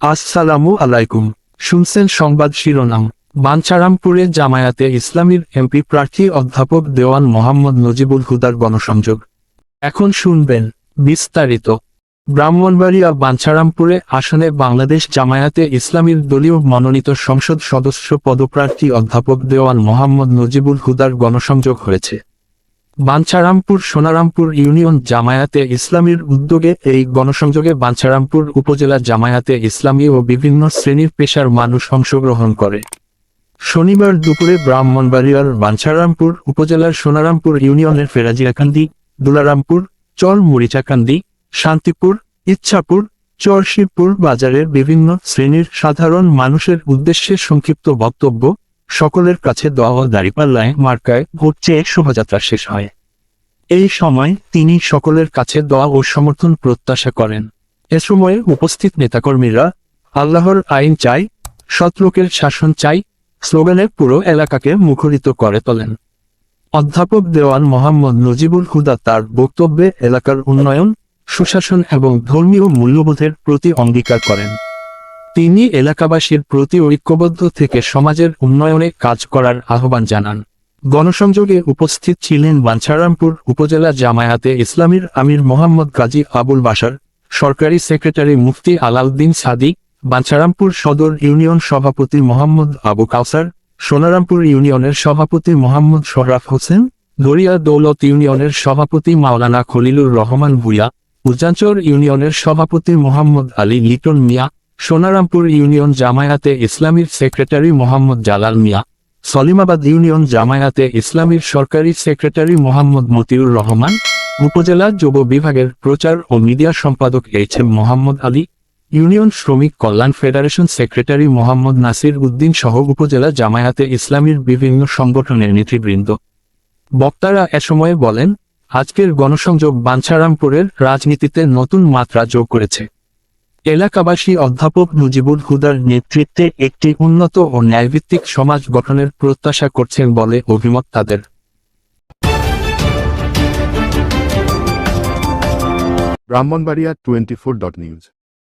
আসসালামু আলাইকুম। শুনছেন সংবাদ শিরোনাম। বাঞ্ছারামপুরে জামায়াতে ইসলামীর এমপি প্রার্থী অধ্যাপক দেওয়ান মোহাম্মদ নজিবুল হুদার গণসংযোগ। এখন শুনবেন বিস্তারিত। ব্রাহ্মণবাড়িয়া বাঞ্ছারামপুরে আসনে বাংলাদেশ জামায়াতে ইসলামীর দলীয় মনোনীত সংসদ সদস্য পদপ্রার্থী অধ্যাপক দেওয়ান মোহাম্মদ নজিবুল হুদার গণসংযোগ হয়েছে। বাঞ্ছারামপুর সোনারামপুর ইউনিয়ন জামায়াতে ইসলামীর উদ্যোগে এই গণসংযোগে বাঞ্ছারামপুর উপজেলা জামায়াতে ইসলামী ও বিভিন্ন শ্রেণির পেশার মানুষ অংশগ্রহণ করে। শনিবার দুপুরে ব্রাহ্মণবাড়িয়ার বাঞ্ছারামপুর উপজেলার সোনারামপুর ইউনিয়নের ফেরাজিয়াকান্দি, দুলারামপুর চর মরিচাকান্দি শান্তিপুর, ইচ্ছাপুর, চরশিবপুর বাজারের বিভিন্ন শ্রেণির সাধারণ মানুষের উদ্দেশ্যে সংক্ষিপ্ত বক্তব্য সকলের কাছে দোয়া দাঁড়িপাল্লায় মার্কায় ভোট চেয়ে শোভাযাত্রা শেষ হয়। এই সময় তিনি সকলের কাছে দোয়া ও সমর্থন প্রত্যাশা করেন। এ সময়ে উপস্থিত নেতাকর্মীরা, আল্লাহর আইন চাই সৎলোকের শাসন চাই, স্লোগানে পুরো এলাকাকে মুখরিত করে তোলেন। অধ্যাপক দেওয়ান মোহাম্মদ নজিবুল হুদা তার বক্তব্যে এলাকার উন্নয়ন, সুশাসন এবং ধর্মীয় মূল্যবোধের প্রতি অঙ্গীকার করেন। তিনি এলাকাবাসীর প্রতি ঐক্যবদ্ধ থেকে সমাজের উন্নয়নে কাজ করার আহ্বান জানান। গণসংযোগে উপস্থিত ছিলেন বাঞ্ছারামপুর উপজেলা জামায়াতে ইসলামীর আমির মোহাম্মদ গাজী আবুল বাসার সরকারি সেক্রেটারি মুফতি আলাউদ্দিন সাদিক, বাঞ্ছারামপুর সদর ইউনিয়ন সভাপতি মোহাম্মদ আবু কাউসার, সোনারামপুর ইউনিয়নের সভাপতি মোহাম্মদ শরাফ হোসেন, দরিয়া দৌলত ইউনিয়নের সভাপতি মাওলানা খলিলুর রহমান ভুইয়া উজাঞ্চর ইউনিয়নের সভাপতি মোহাম্মদ আলী লিটন মিয়া সোনারামপুর ইউনিয়ন জামায়াতে ইসলামীর সেক্রেটারি মোহাম্মদ জালাল মিয়া, সলিমাবাদ ইউনিয়ন জামায়াতে ইসলামীর সরকারি সেক্রেটারি মোহাম্মদ মতিউর রহমান, উপজেলা যুব বিভাগের প্রচার ও মিডিয়া সম্পাদক H M Mohammad Ali, union শ্রমিক কল্যাণ ফেডারেশন সেক্রেটারি মোহাম্মদ নাসির উদ্দিন সহ উপজেলা জামায়াতে ইসলামীর বিভিন্ন সংগঠনের নেতৃবৃন্দ। বক্তারা এ সময়ে বলেন, আজকের গণসংযোগ বাঞ্ছারামপুরের রাজনীতিতে নতুন মাত্রা যোগ করেছে। এলাকাবাসী অধ্যাপক মুজিবুল হুদার নেতৃত্বে একটি উন্নত ও ন্যায়ভিত্তিক সমাজ গঠনের প্রত্যাশা করছেন বলে অভিমত তাদের। Brahmanbaria twenty four dot news.